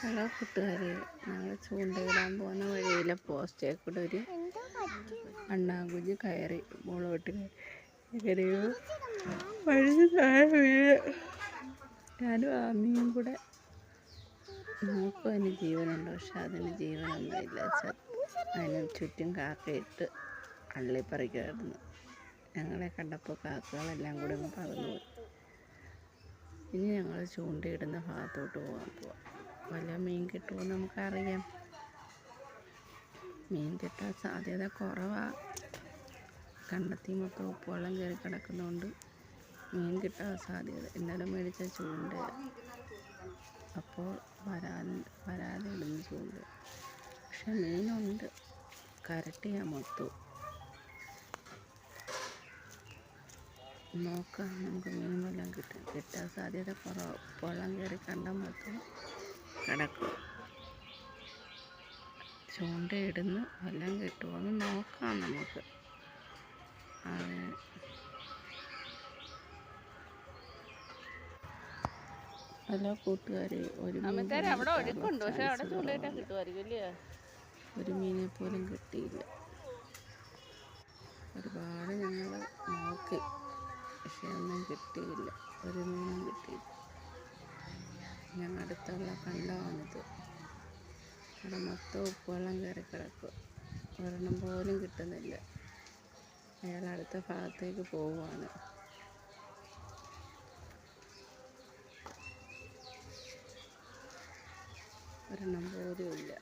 Hello കൂട്ടുകാരെ ഞങ്ങൾ ചൂണ്ടയിടാൻ പോകുന്ന വഴിയിലെ പോസ്റ്റേ കൂടെ ഒരു അണ്ണാങ്കുഞ്ഞ് കയറി മുളോട്ട് കയറിയോ വഴി താഴെ വീഴ്. ഞാനും ആമിയും കൂടെ നോക്കും അതിന് ജീവനുണ്ട് പക്ഷെ അതിന് ജീവനൊന്നുമില്ല അതിന് ചുറ്റും കാക്കയിട്ട് അള്ളിപ്പറിക്കുമായിരുന്നു ഞങ്ങളെ കണ്ടപ്പോൾ കാക്കകളെല്ലാം കൂടെ പറന്നു പറന്നുപോയി. ഇനി ഞങ്ങൾ ചൂണ്ടയിടുന്ന ഭാഗത്തോട്ട് പോകാൻ പോവാം. വല്ല മീൻ കിട്ടുമോ നമുക്കറിയാം. മീൻ കിട്ടാൻ സാധ്യത കുറവാണ് കണ്ടെത്തി മൊത്തം ഉപ്പുവെള്ളം കയറി കിടക്കുന്നതുകൊണ്ട് മീൻ കിട്ടാൻ സാധ്യത. ഇന്നലെ മേടിച്ച ചൂണ്ട. അപ്പോൾ വരാൻ വരാതെ ഇടുന്ന ചൂണ്ട. പക്ഷെ മീനുണ്ട്. കരട്ടിയാ മൊത്തം നോക്കാം. നമുക്ക് മീൻ വല്ലതും കിട്ടും കിട്ടാൻ സാധ്യത കുറവ്. വെള്ളം കയറി കണ്ട മൊത്തം കിടക്കും. ചൂണ്ടയിടുന്ന വല്ലതും കിട്ടുമോ എന്ന് നോക്കാം നമുക്ക്. അത് ഹലോ കൂട്ടുകാരെ ഒരു. ഒരു മീനെ പോലും കിട്ടിയില്ല. ഒരുപാട് ഞങ്ങൾ നോക്കി പക്ഷെ ഒന്നും കിട്ടിയില്ല. ഞങ്ങൾ അടുത്തുള്ള കണ്ടമാണിത് അവിടെ മൊത്തം ഉപ്പുവെള്ളം കയറി കിടക്കും. ഒരെണ്ണം പോലും കിട്ടുന്നില്ല. അയാൾ അടുത്ത ഭാഗത്തേക്ക് പോവുകയാണ്. ഒരെണ്ണം പോലും ഇല്ല.